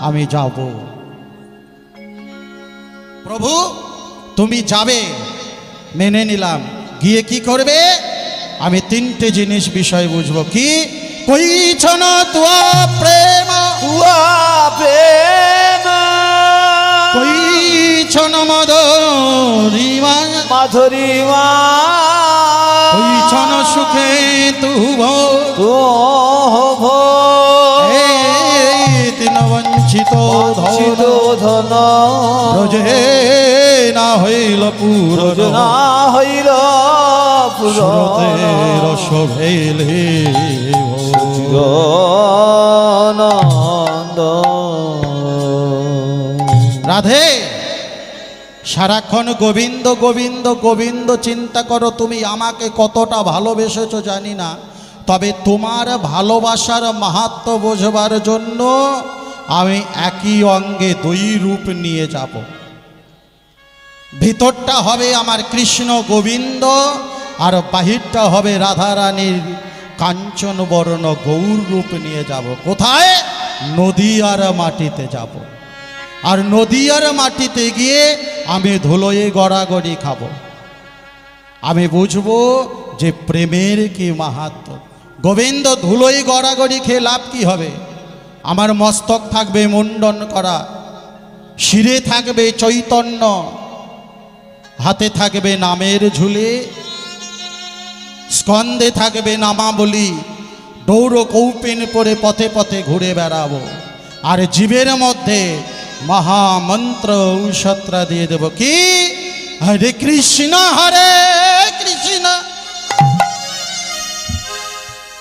আমি যাব। প্রভু তুমি যাবে। মেনে নিলাম। গিয়ে কি করবে? আমি তিনটে জিনিস বিষয় বুঝব। কি? কইছন তুয়া প্রেম? তুয়া প্রেম। কইছন মদ রিমা মাধুরী কইছন সুখে তো বঞ্চিত ধন ধন। ব্রজে না হইল পুর যোজনা হইল সুরতে পুরো রস ভেলে রাধে সারাক্ষণ গোবিন্দ গোবিন্দ গোবিন্দ চিন্তা করো তুমি আমাকে কতটা ভালোবেসেছো জানি না। তবে তোমার ভালোবাসার মাহাত্ম বোঝবার জন্য আমি একই অঙ্গে দুই রূপ নিয়ে যাব। ভিতরটা হবে আমার কৃষ্ণ গোবিন্দ, আর বাহিরটা হবে রাধারানীর কাঞ্চন বর্ণ গৌর রূপ নিয়ে যাব। কোথায়? নদী আর মাটিতে যাব। আর নদী আর মাটিতে গিয়ে আমি ধুলোয় গড়াগড়ি খাব। আমি বুঝব যে প্রেমের কি মাহাত্ম। গোবিন্দ ধুলোয় গড়াগড়ি খেয়ে লাভ কি হবে? আমার মস্তক থাকবে মুন্ডন করা, শিরে থাকবে চৈতন্য, হাতে থাকবে নামের ঝুলে স্কন্দে থাকবে নামাবলি দৌড় কৌপিন পরে পথে পথে ঘুরে বেড়াবো। আর জীবের মধ্যে মহামন্ত্র ঔষত্রা দিয়ে দেব। কি? হরে কৃষ্ণ হরে!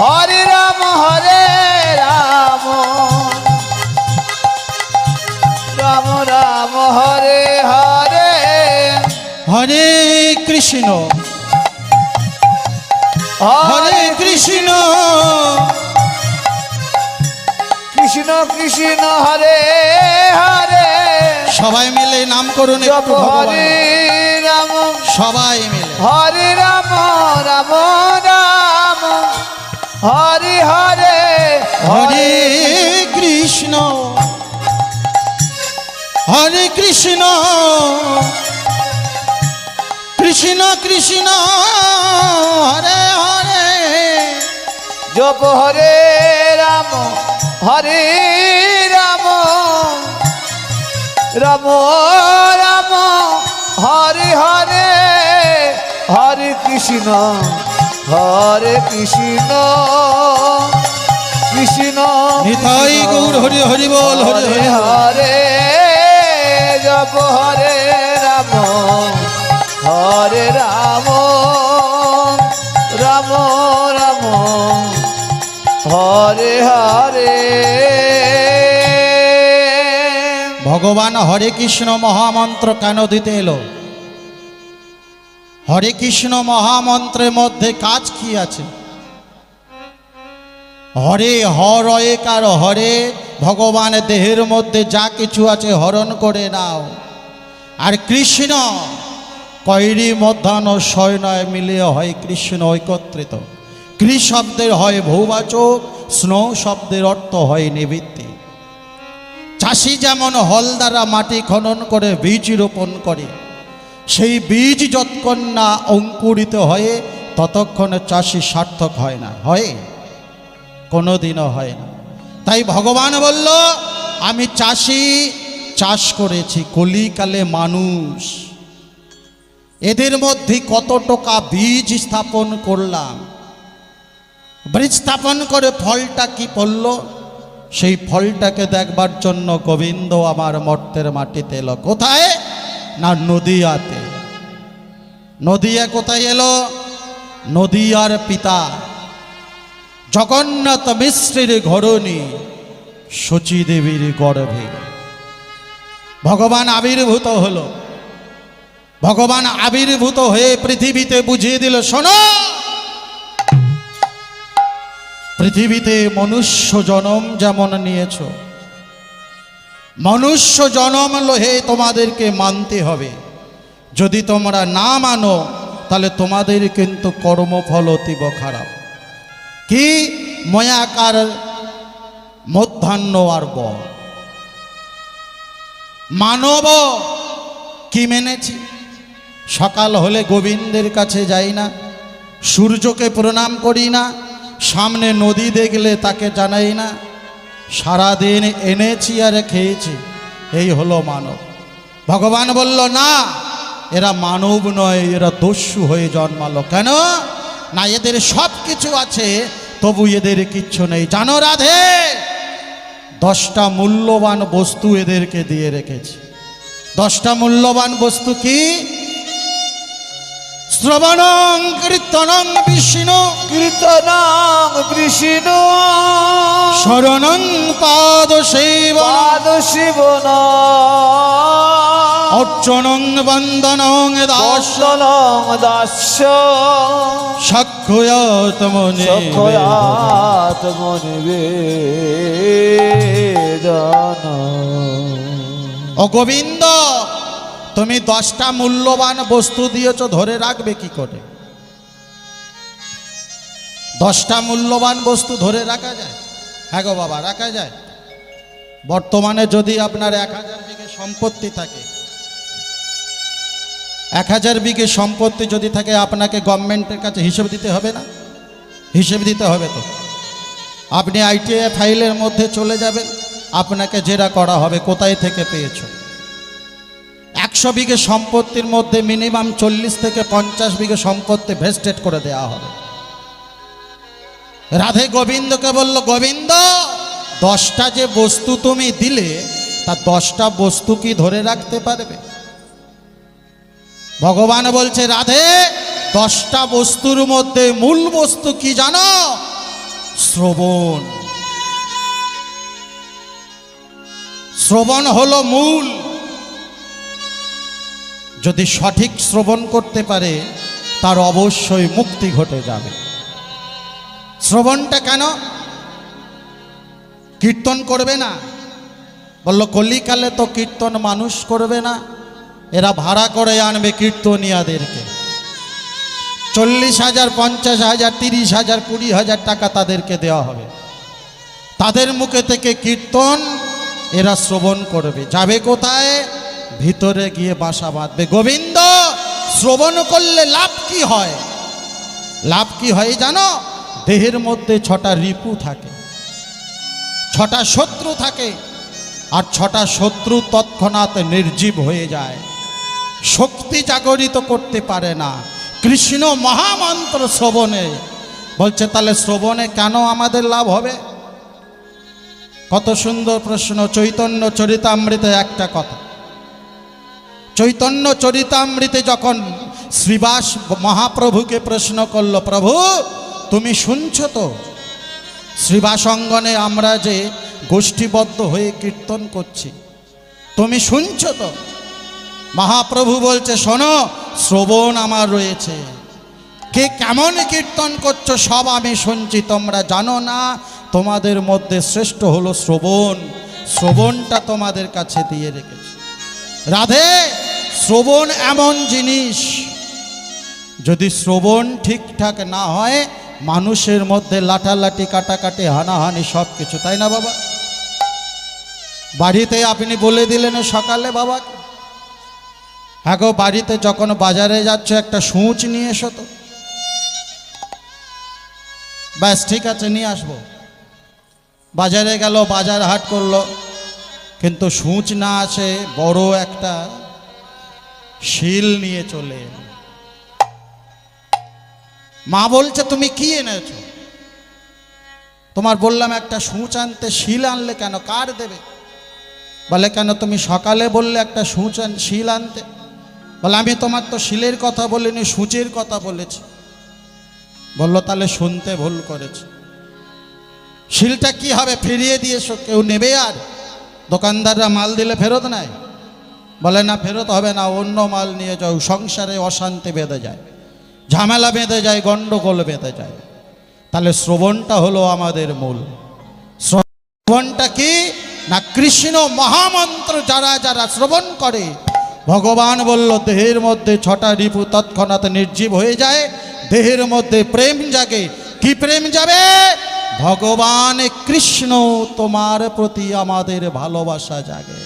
হরে রাম হরে রাম। রাম রাম হরে হরে। হরে কৃষ্ণ। হরে কৃষ্ণ। কৃষ্ণ কৃষ্ণ হরে হরে। সবাই মিলে নাম করুন একটু হরে রাম। সবাই মিলে। হরে রাম রাম রাম। হরে হরে হরে কৃষ্ণ। হরে কৃষ্ণ। কৃষ্ণ কৃষ্ণ হরে হরে। জপ হরে রাম হরে রাম। রাম রাম হরে হরে হরে কৃষ্ণ। হরে কৃষ্ণ কৃষ্ণ নিতাই গৌর হরি হরি বল হরি হরে জপ হরে রাম। হরে রাম রাম রাম। হরে হরে। ভগবান হরে কৃষ্ণ মহামন্ত্র কেন দিতে এলো? হরে কৃষ্ণ মহামন্ত্রের মধ্যে কাজ কি আছে? হরে হরয়েকার হরে, ভগবান দেহের মধ্যে যা কিছু আছে হরণ করে নাও। আর কৃষ্ণ, কৈরি, মধ্যাহ্ন, শয়নয় মিলিয়ে হয় কৃষ্ণ একত্রিত কৃ শব্দের হয় ভৌবাচক, স্নো শব্দের অর্থ হয় নিবৃত্তি। চাষি যেমন হল দ্বারা মাটি খনন করে, বীজ রোপণ করে সেই বীজ যতক্ষণ না অঙ্কুরিত হয়ে ততক্ষণে চাষি সার্থক হয় না, হয়? কোনো দিনও হয় না। তাই ভগবান বলল, আমি চাষি, চাষ করেছি, কলিকালে মানুষ। এদের মধ্যে কত টাকা বীজ স্থাপন করলাম। বীজ স্থাপন করে ফলটা কি পড়ল? সেই ফলটাকে দেখবার জন্য গোবিন্দ আমার মর্তের মাটিতে এলো। কোথায়? না নদিয়াতে। নদিয়া কোথায় এলো? নদিয়ার পিতা। জগন্নাথ মিশ্রের ঘরণী শচী দেবীর গর্ভে। ভগবান আবির্ভূত হল। ভগবান আবির্ভূত হয়ে পৃথিবীতে বুঝিয়ে দিল, শোনো! পৃথিবীতে মনুষ্য জনম যেমন নিয়েছ মনুষ্য জনম লোহে তোমাদেরকে মানতে হবে। যদি তোমরা না মানো, তাহলে তোমাদের কিন্তু কর্মফল অতীব খারাপ। কি ময়াকার মধ্যাহ্ন আর মানব কি মেনেছি? সকাল হলে গোবিন্দের কাছে যাই না, সূর্যকে প্রণাম করি না, সামনে নদী দেখলে তাকে জানাই না সারাদিন এনেছি আর খেয়েছি। এই হলো মানব। ভগবান বলল, না, এরা মানব নয়, এরা দস্যু হয়ে জন্মালো। কেন? না, এদের সব কিছু আছে, তবু এদের কিচ্ছু নেই। জানো রাধে, দশটা মূল্যবান বস্তু এদেরকে দিয়ে রেখেছি। দশটা মূল্যবান বস্তু কি? শ্রবণং কীর্তনং বিষ্ণু। কীর্তনং কৃষ্ণ শরণং পাদ সেবন পাদ শিবন অর্চনং বন্দনং দাস। দর্শনং দাস্য সাক্ষয়াতমনে সক্ষয়াত মনিবেদন ও গোবিন্দ তুমি দশটা মূল্যবান বস্তু দিয়েছ, ধরে রাখবে কি করে? দশটা মূল্যবান বস্তু ধরে রাখা যায়? হ্যাঁ গো বাবা, রাখা যায়। বর্তমানে যদি আপনার এক হাজার বিঘে সম্পত্তি থাকে, এক হাজার বিঘে সম্পত্তি যদি থাকে, আপনাকে গভর্নমেন্টের কাছে হিসেব দিতে হবে না? হিসেব দিতে হবে তো। আপনি আইটিআই ফাইলের মধ্যে চলে যাবেন। আপনাকে জেরা করা হবে, কোথায় থেকে পেয়েছ? একশো বিঘে সম্পত্তির মধ্যে মিনিমাম চল্লিশ থেকে পঞ্চাশ বিঘে সম্পত্তি ভেস্টেড করে দেওয়া হবে। রাধে গোবিন্দকে বলল, গোবিন্দ, দশটা যে বস্তু তুমি দিলে, তা দশটা বস্তু কি ধরে রাখতে পারবে? ভগবান বলছে, রাধে, দশটা বস্তুর মধ্যে মূল বস্তু কি জানো? শ্রবণ। শ্রবণ হলো মূল। যদি সঠিক শ্রবণ করতে পারে, তার অবশ্যই মুক্তি ঘটে যাবে। শ্রবণটা কেন? কীর্তন করবে না? বলল, কলিকালে তো কীর্তন মানুষ করবে না, এরা ভাড়া করে আনবে কীর্তনিয়াদেরকে। চল্লিশ হাজার, পঞ্চাশ হাজার, তিরিশ হাজার, কুড়ি হাজার টাকা তাদেরকে দেওয়া হবে। তাদের মুখে থেকে কীর্তন, এরা শ্রবণ করবে। যাবে কোথায়? ভিতরে গিয়ে বাসা বাঁধবে। গোবিন্দ, শ্রবণ করলে লাভ কি হয়? লাভ কি হয় জানো? দেহের মধ্যে ছটা রিপু থাকে। ছটা শত্রু থাকে। আর ছটা শত্রু তৎক্ষণাৎ নির্জীব হয়ে যায়। শক্তি জাগরিত করতে পারে না। কৃষ্ণ মহামন্ত্র শ্রবণে। বলছে, তাহলে শ্রবণে কেন আমাদের লাভ হবে? কত সুন্দর প্রশ্ন। চৈতন্য চরিতামৃতে একটা কথা। চৈতন্য চরিতামৃতে যখন শ্রীবাস মহাপ্রভুকে প্রশ্ন করল, প্রভু, তুমি শুনছো তো? শ্রীবাসঙ্গনে আমরা যে গোষ্ঠীবদ্ধ হয়ে কীর্তন করছি, তুমি শুনছো তো? মহাপ্রভু বলছে, শোনো, শ্রবণ আমার রয়েছে। কে কেমন কীর্তন করছ সব আমি শুনছি। তোমরা জানো না, তোমাদের মধ্যে শ্রেষ্ঠ হলো শ্রবণ। শ্রবণটা তোমাদের কাছে দিয়ে রেখেছে। রাধে শ্রবণ এমন জিনিস। যদি শ্রবণ ঠিকঠাক না হয়, মানুষের মধ্যে লাঠালাঠি, কাটাকাটি, হানাহানি সব কিছু তাই না বাবা? বাড়িতে আপনি বলে দিলেন সকালে বাবা হ্যাঁ বাড়িতে যখন বাজারে যাচ্ছ, একটা সূচ নিয়ে এসো তো। ব্যাস, ঠিক আছে, নিয়ে আসব। বাজারে গেল, বাজার হাট করল। কিন্তু সূচ না আসে, বড় একটা শিল নিয়ে চলে। মা বলছে, তুমি কি এনেছো? তোমার বললাম, একটা সূচ আনতে শিল আনলে কেন? কার দেবে? বলে, কেন তুমি সকালে বললে একটা সূচ আন, শিল আনতে? বলে, আমি তোমার তো শিলের কথা বলিনি, সূচের কথা বলেছি। বলল, তাহলে শুনতে ভুল করেছি। শিলটা কি হবে ফিরিয়ে দিয়ে সো- কেউ নেবে আর? দোকানদাররা মাল দিলে ফেরত নেয়? বলে, না, ফেরত হবে না, অন্য মাল নিয়ে যাও। সংসারে অশান্তি বেঁধে যায়, ঝামেলা বেঁধে যায় গণ্ডগোল বেঁধে যায়। তাহলে শ্রবণটা হলো আমাদের মূল। শ্রবণটা কি? না, কৃষ্ণ মহামন্ত্র যারা যারা শ্রবণ করে, ভগবান বলল, দেহের মধ্যে ছটা রিপু তৎক্ষণাৎ নির্জীব হয়ে যায়, দেহের মধ্যে প্রেম জাগে। কি প্রেম যাবে? ভগবান কৃষ্ণ, তোমার প্রতি আমাদের ভালোবাসা জাগে।